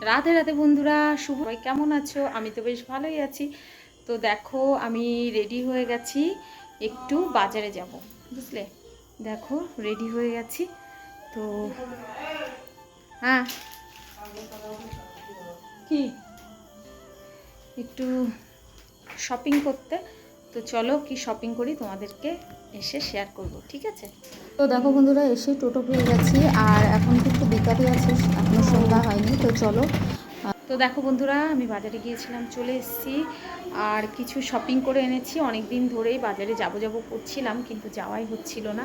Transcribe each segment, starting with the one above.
রাধে রাধে বন্ধুরা, শুভ কেমন আছো? আমি তো বেশ ভালোই আছি। তো দেখো, আমি রেডি হয়ে গেছি, একটু বাজারে যাব, বুঝলে? দেখো রেডি হয়ে গেছি। তো হ্যাঁ। কি? একটু শপিং করতে। তো চলো কি শপিং করি তোমাদেরকে এসে শেয়ার করব ঠিক আছে? তো দেখো বন্ধুরা এসে টোটো পেয়ে গেছি আর এখন কিন্তু বিকালই আছে এখনও সন্ধ্যা হয়নি তো চলো। তো দেখো বন্ধুরা আমি বাজারে গিয়েছিলাম চলে এসেছি আর কিছু শপিং করে এনেছি অনেক দিন ধরেই বাজারে যাব যাব করছিলাম কিন্তু যাওয়াই হচ্ছিল না।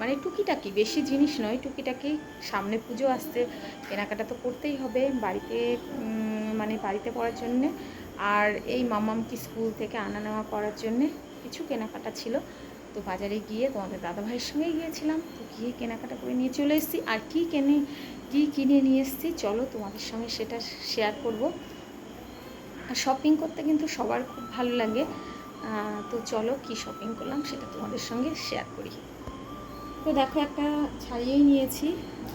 মানে টুকিটাকি বেশি জিনিস নয় টুকিটাকি সামনে পুজো আসতে কেনাকাটা তো করতেই হবে বাড়িতে মানে বাড়িতে পড়ার জন্যে। আর এই মামামকে স্কুল থেকে আনা নেওয়া করার জন্যে কিছু কেনাকাটা ছিল। তো বাজারে গিয়ে তোমাদের দাদাভাইয়ের সঙ্গে গিয়েছিলাম। তো গিয়ে কেনাকাটা করে নিয়ে চলে এসেছি। আর কি কেনে, কি কিনে নিয়ে এসেছি, চলো তোমাদের সঙ্গে সেটা শেয়ার করব। আর শপিং করতে কিন্তু সবার খুব ভালো লাগে। তো চলো কি শপিং করলাম সেটা তোমাদের সঙ্গে শেয়ার করি। তো দেখো একটা ছাড়িয়েই নিয়েছি।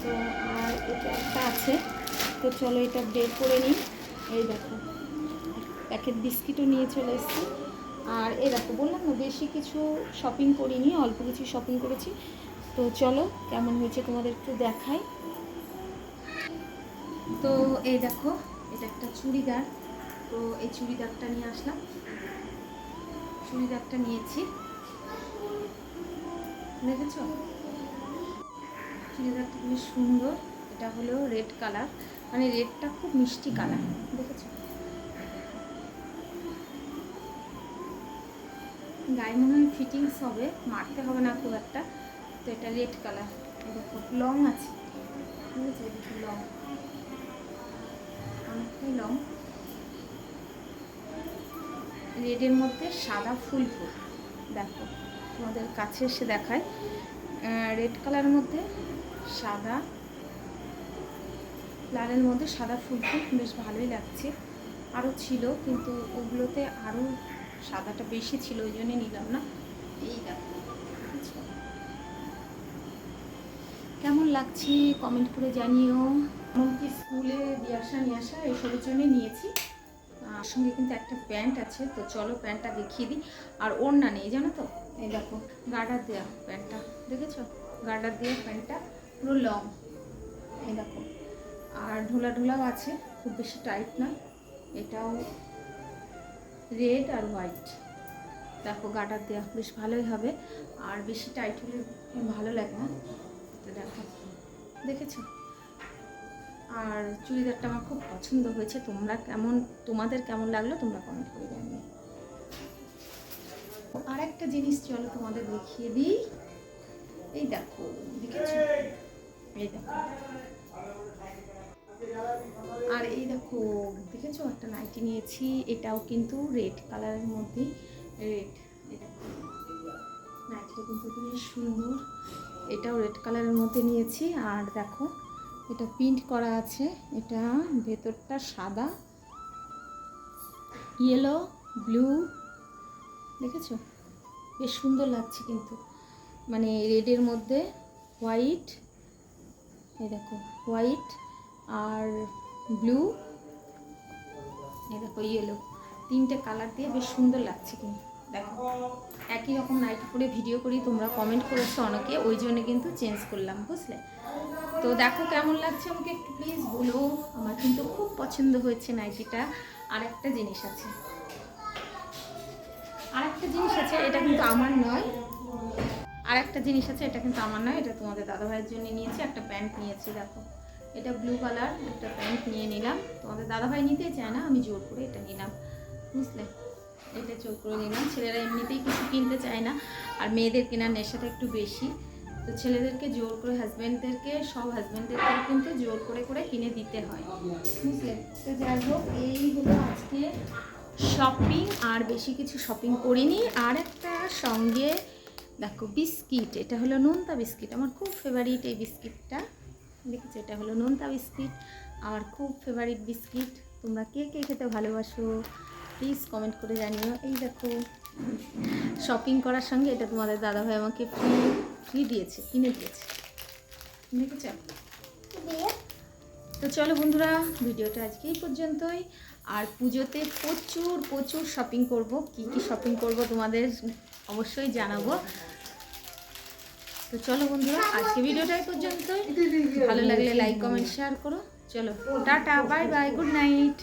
তো আর এটা একটা আছে। তো চলো এটা বের করে নিই। এই দেখো। প্যাকেট বিস্কিটও নিয়ে চলে এসেছি। আর এই দেখো, বললাম না, বেশি কিছু শপিং করিনি, অল্প কিছু শপিং করেছি। তো চলো, কেমন হয়েছে তোমাদের একটু দেখাই। তো এই দেখো, এটা একটা চুড়িদার। তো এই চুড়িদারটা নিয়ে আসলাম। চুড়িদারটা নিয়েছি। দেখেছ? চুড়িদারটা খুবই সুন্দর। এটা হলো রেড কালার। মানে রেডটা খুব মিষ্টি কালার। দেখেছ? গায়ে মনে হয় ফিটিংস হবে, মারতে হবে না খুব একটা। তো এটা রেড কালার দেখো লং আছে। ঠিক আছে লং। অনেকটাই লং। রেডের মধ্যে সাদা ফুল ফুল। দেখো, তোমাদের কাছে এসে দেখায় রেড কালারের মধ্যে সাদা লালের মধ্যে সাদা ফুল ফুল। বেশ ভালোই লাগছে। আরও ছিল, কিন্তু ওগুলোতে আরও সাদাটা বেশি ছিল, ওই জন্যে নিলাম না। এই দেখো। কেমন লাগছে কমেন্ট করে জানিও। এমনকি স্কুলে দিয়ে আসা নিয়ে আসা এইসবের জন্য নিয়েছি। আর সঙ্গে কিন্তু একটা প্যান্ট আছে, তো চলো প্যান্টটা দেখিয়ে দিই। আর ওড়না নেই, জানো তো? এই দেখো, গার্ডার দেওয়া প্যান্টটা, দেখেছ? গার্ডার দেওয়া প্যান্টটা পুরো লং। এই দেখো। আর ঢোলা ঢোলাও আছে, খুব বেশি টাইট না। এটাও রেড আর হোয়াইট দেখো গাটার দেওয়া বেশ ভালোই হবে। আর বেশি টাইট হলে ভালো লাগে না। তো দেখো, দেখেছ? আর চুড়িদারটা আমার খুব পছন্দ হয়েছে। তোমরা কেমন, তোমাদের কেমন লাগল তোমরা কমেন্ট করে জানিও। আর একটা জিনিস চলো তোমাদের দেখিয়ে দিই। এই দেখো, দেখেছ? এই দেখো। আর এই দেখো, দেখেছ? একটা নাইটি নিয়েছি। এটাও কিন্তু রেড কালারের মধ্যে রেড নাইটিটা কিন্তু বেশ সুন্দর। এটাও রেড কালারের মধ্যে নিয়েছি। আর দেখো, এটা প্রিন্ট করা আছে। এটা ভেতরটা সাদা। ইয়েলো ব্লু দেখেছ? বেশ সুন্দর লাগছে কিন্তু। মানে রেডের মধ্যে হোয়াইট এই দেখো হোয়াইট আর ব্লু এই দেখো ইয়েলো তিনটে কালার দিয়ে বেশ সুন্দর লাগছে কিন্তু, দেখো। একই রকম নাইট করে ভিডিও করি, তোমরা কমেন্ট করেছ অনেকে, ওই জন্য কিন্তু চেঞ্জ করলাম, বুঝলে? তো দেখো কেমন লাগছে আমাকে একটু প্লিজ বলো। আমার কিন্তু খুব পছন্দ হয়েছে নাইটিটা আর একটা জিনিস আছে। আর একটা জিনিস আছে, এটা কিন্তু আমার নয়। আর একটা জিনিস আছে, এটা কিন্তু আমার নয়, এটা তোমাদের দাদাভাইয়ের জন্য নিয়েছি, একটা প্যান্ট নিয়েছি, দেখো। এটা ব্লু কালার একটা প্যান্ট নিয়ে নিলাম। তো তোমাদের দাদাভাই নিতে চায় না, আমি জোর করে এটা নিলাম। বুঝলে? এটা জোর করে নিলাম। ছেলেরা এমনিতেই কিছু কিনতে চায় না, আর মেয়েদের কেনার নেশাটা একটু বেশি। তো ছেলেদেরকে জোর করে হাজব্যান্ডদেরকে সব হাজব্যান্ডদেরকে কিন্তু জোর করে করে কিনে দিতে হয়। বুঝলে? তো যাই হোক, এই হলো আজকে শপিং আর বেশি কিছু শপিং করিনি। আর একটা সঙ্গে দেখো, বিস্কিট। এটা হলো নোনতা বিস্কিট, আমার খুব ফেভারিট এই বিস্কিটটা। দেখেছ এটা হলো নোনতা বিস্কিট আমার খুব ফেভারিট বিস্কিট। তোমরা কে কে খেতে ভালোবাসো প্লিজ কমেন্ট করে জানিও। এই দেখো শপিং করার সঙ্গে এটা তোমাদের দাদাভাই আমাকে ফ্রি ফ্রি দিয়েছে কিনে দিয়েছে। দেখেছ তো চলো বন্ধুরা ভিডিওটা আজকে এই পর্যন্তই। আর পুজোতে প্রচুর প্রচুর শপিং করব। কি কি শপিং করব তোমাদের অবশ্যই জানাব। তো চলো বন্ধুরা, আজকে ভিডিওটা পর্যন্ত ভালো লাগলে লাইক কমেন্ট শেয়ার করো। চলো, tata bye bye good night